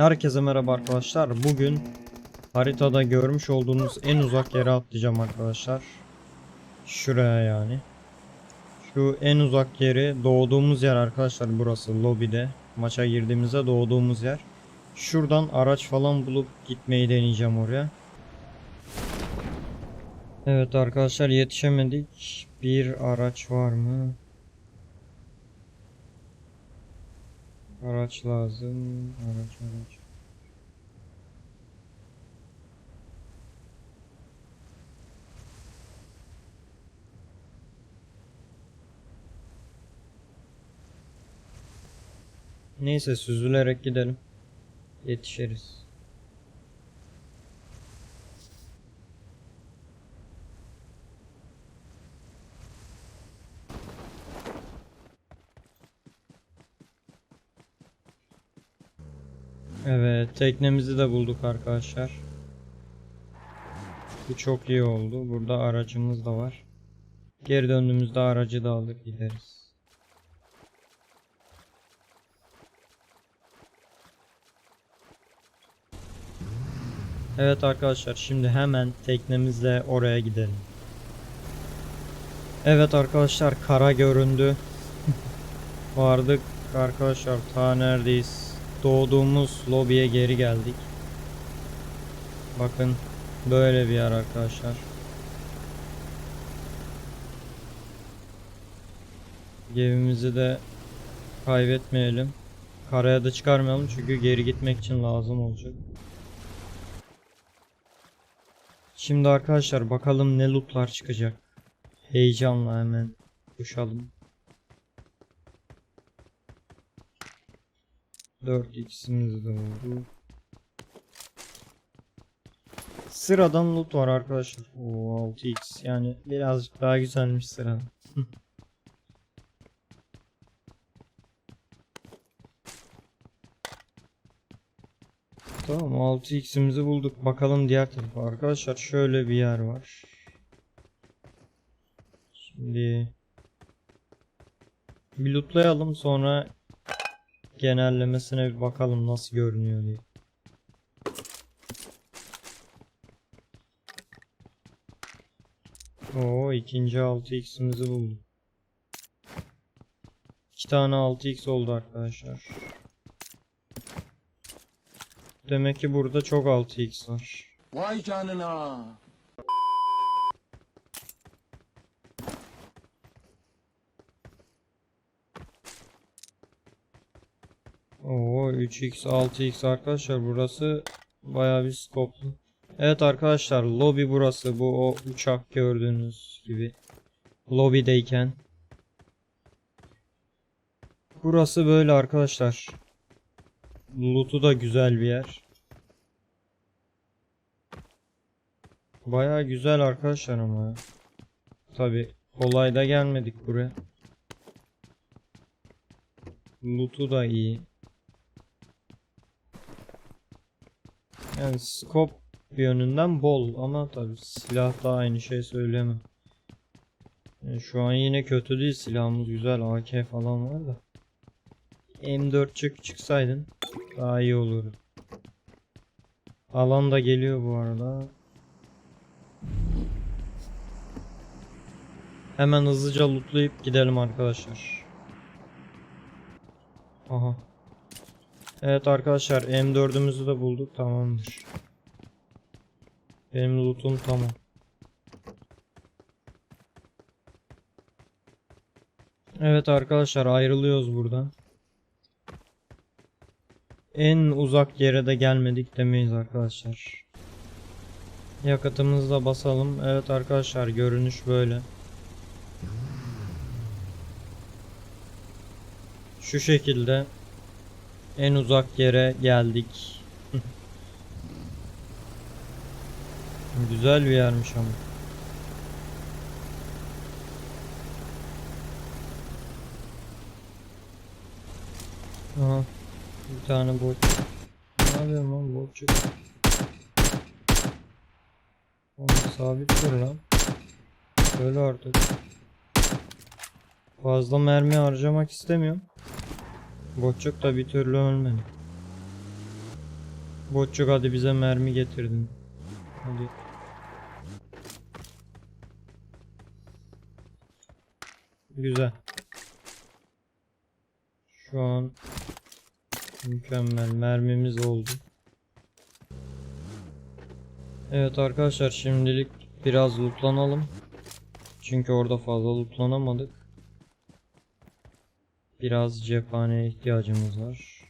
Herkese merhaba arkadaşlar. Bugün haritada görmüş olduğunuz en uzak yere atlayacağım arkadaşlar. Şuraya yani. Şu en uzak yeri doğduğumuz yer arkadaşlar burası lobide. Maça girdiğimizde doğduğumuz yer. Şuradan araç falan bulup gitmeyi deneyeceğim oraya. Evet arkadaşlar yetişemedik. Bir araç var mı? Araç lazım. Araç araç. Neyse süzülerek gidelim. Yetişiriz. Evet, teknemizi de bulduk arkadaşlar. Bu çok iyi oldu. Burada aracımız da var. Geri döndüğümüzde aracı da alır gideriz. Evet arkadaşlar şimdi hemen teknemizle oraya gidelim. Evet arkadaşlar kara göründü. Vardık arkadaşlar ta neredeyiz? Doğduğumuz lobiye geri geldik. Bakın böyle bir yer arkadaşlar. Gemimizi de kaybetmeyelim. Karaya da çıkarmayalım çünkü geri gitmek için lazım olacak. Şimdi arkadaşlar bakalım ne lootlar çıkacak. Heyecanla hemen koşalım. 4x'imiz de oldu. Sıradan loot var arkadaşlar. Oo 6x yani birazcık daha güzelmiş sıradan. Tamam 6x'imizi bulduk. Bakalım diğer tarafa. Arkadaşlar şöyle bir yer var. Şimdi bir lootlayalım sonra genellemesine bir bakalım nasıl görünüyor diye. Oo ikinci 6x'imizi bulduk. İki tane 6x oldu arkadaşlar. Demek ki burada çok 6x var. Vay canına. Oo 3x 6x arkadaşlar burası bayağı bir skoplu. Evet arkadaşlar lobi burası bu o uçak gördüğünüz gibi lobideyken. Burası böyle arkadaşlar. Loot'u da güzel bir yer. Bayağı güzel arkadaşlar ama. Tabi kolay da gelmedik buraya. Loot'u da iyi. Yani scope bir yönünden bol ama tabi silah da aynı şey söyleyemem. Yani şu an yine kötü değil silahımız güzel AK falan var da. M4 çık çıksaydın daha iyi olurdu. Alan da geliyor bu arada. Hemen hızlıca lootlayıp gidelim arkadaşlar. Aha. Evet arkadaşlar M4'ümüzü de bulduk tamamdır. Benim lootum tamam. Evet arkadaşlar ayrılıyoruz buradan. En uzak yere de gelmedik demeyiz arkadaşlar. Yakıtımızı da basalım. Evet arkadaşlar görünüş böyle. Şu şekilde en uzak yere geldik. Güzel bir yermiş ama. Aha. Bir tane bot. Ne yapıyorsun lan botçuk? Oğlum sabit dur lan. Böyle artık. Fazla mermi harcamak istemiyorum. Botçuk da bir türlü ölmedi. Botçuk hadi bize mermi getirdin. Hadi. Güzel. Şu an mükemmel mermimiz oldu. Evet arkadaşlar şimdilik biraz lootlanalım. Çünkü orada fazla lootlanamadık. Biraz cephaneye ihtiyacımız var.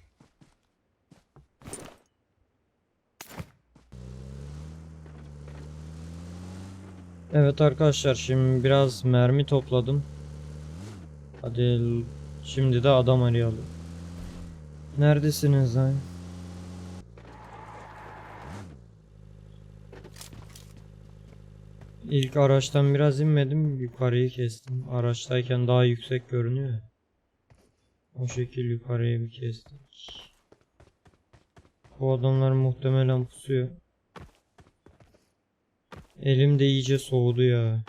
Evet arkadaşlar şimdi biraz mermi topladım. Hadi şimdi de adam arayalım. Neredesiniz lan? İlk araçtan biraz inmedim, yukarıyı kestim. Araçtayken daha yüksek görünüyor. O şekil yukarıyı bir kestik. Bu adamlar muhtemelen pusuyor. Elim de iyice soğudu ya.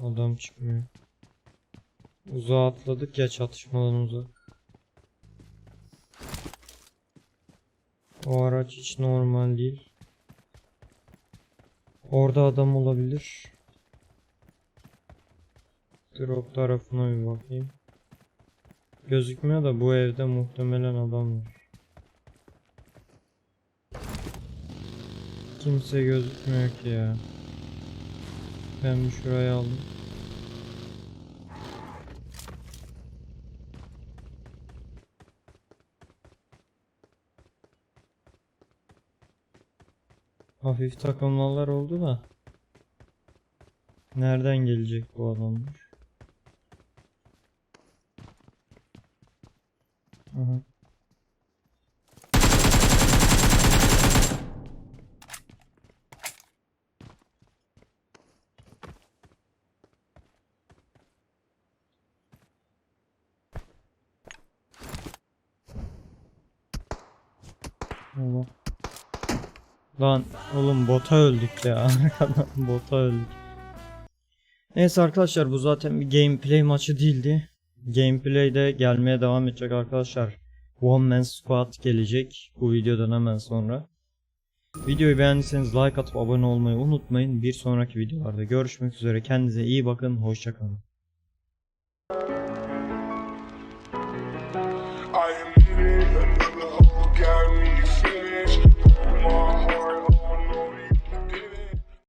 Adam çıkmıyor. Uzağa atladık ya çatışmadan uzak. O araç hiç normal değil. Orada adam olabilir. Drop tarafına bir bakayım. Gözükmüyor da bu evde muhtemelen adam var. Kimse gözükmüyor ki ya. Ben bir şurayı aldım. Hafif takılmalar oldu da. Nereden gelecek bu adamlar? Lan oğlum bota öldük ya. Arkadan bota öldük. Neyse arkadaşlar bu zaten bir gameplay maçı değildi. Gameplay de gelmeye devam edecek arkadaşlar. One Man Squad gelecek bu videodan hemen sonra. Videoyu beğendiyseniz like atıp abone olmayı unutmayın. Bir sonraki videolarda görüşmek üzere. Kendinize iyi bakın. Hoşçakalın.